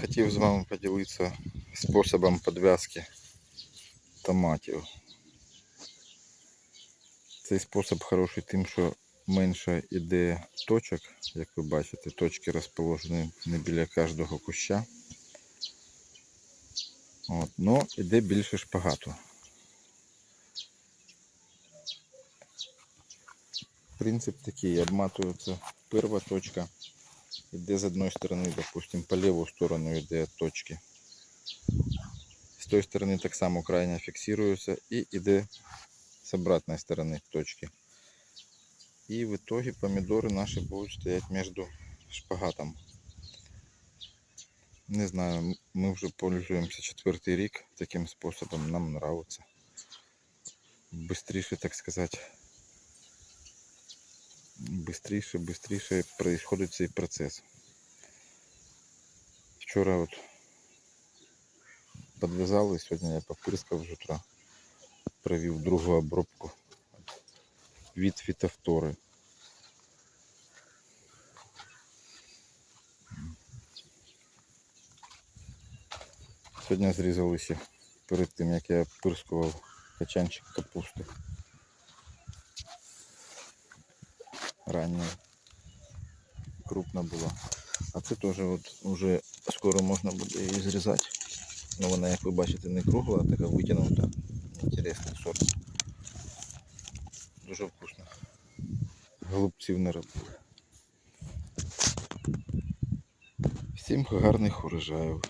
хотів з вами поділитися способом підв'язки томатів. Цей спосіб хороший тим, що менше йде точок, як ви бачите, точки розположені не біля кожного куща. От, но йде більше шпагату. Принцип такий, обматується перша точка, йде з одної сторони, допустим, по ліву сторону йде від точки. З тої сторони так само крайня фіксується і йде с обратной стороны точки. И в итоге помидоры наши будут стоять между шпагатом. Не знаю, м- мы уже пользуемся четвертый рік таким способом, нам нравится. Быстріше, так сказать, быстріше, быстріше происходит цей процес. Вчора от подвязали, сьогодні я попирскав з утра провів другу обробку від фітофтори. Сьогодні зрізалися перед тим, як я пирскував качанчик капусти. Рання крупна була. А це теж от уже скоро можна буде її зрізати. Ну вона, як ви бачите, не кругла, а така витягнута. Інтересний сорт. Дуже вкусно. Голубців не робили. Всім гарних урожаїв.